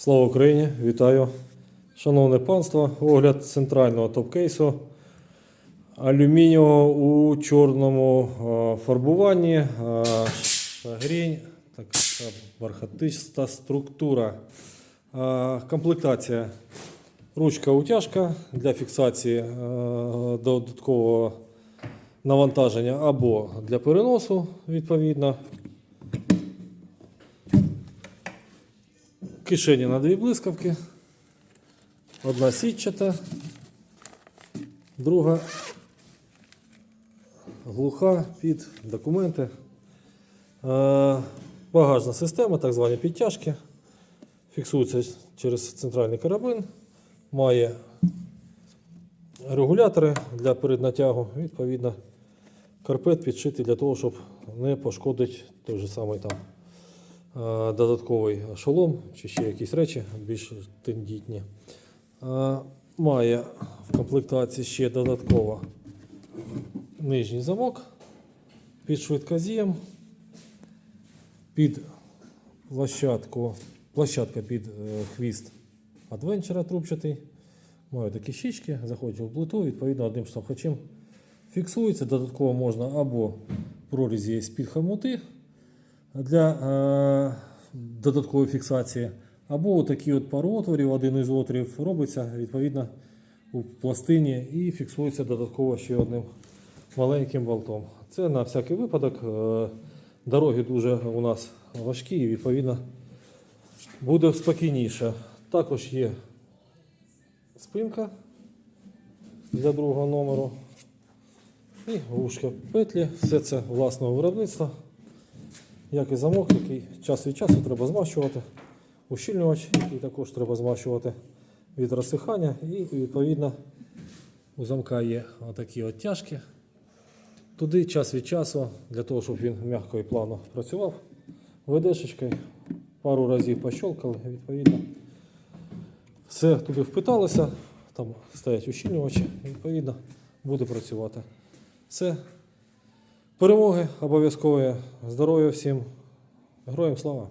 Слава Україні! Вітаю! Шановне панство, огляд центрального топ-кейсу алюмінієвого у чорному е, фарбуванні. е, Шагрінь, така бархатиста структура. Е, Комплектація. Ручка утяжка для фіксації додаткового навантаження або для переносу, відповідно. Кишені на дві блискавки. Одна сітчата, друга глуха під документи. Е, Багажна система, так звані підтяжки. Фіксується через центральний карабин. Має регулятори для переднатягу. Відповідно, карпет підшитий для того, щоб не пошкодити той же самий там додатковий шолом чи ще якісь речі більш тендітні. Е, Має в комплектації ще додатково нижній замок під швидкоз'єм, під площадку, площадка під е, хвіст адвенчера трубчатий. Має такі щічки, заходять в плиту, відповідно одним штовхачем фіксується. Додатково можна або прорізі з-під хомути для е, додаткової фіксації, або такі от пару отворів, один із отворів робиться відповідно у пластині і фіксується додатково ще одним маленьким болтом. Це на всякий випадок. Е, Дороги дуже у нас важкі і відповідно буде спокійніше. Також є спинка для другого номеру. І вушка петлі. Все це власного виробництва. Як і замок, який час від часу треба змащувати. Ущільнювач, який також треба змащувати від розсихання. І відповідно у замка є отакі от тяжки. Туди час від часу, для того, щоб він м'яко і плавно працював, ведешечкою пару разів пощолкали, відповідно. Все туди впиталося, там стоять ущільнювачі, відповідно, буде працювати. Все. Перемоги обов'язково. Здоров'я всім. Героям слава!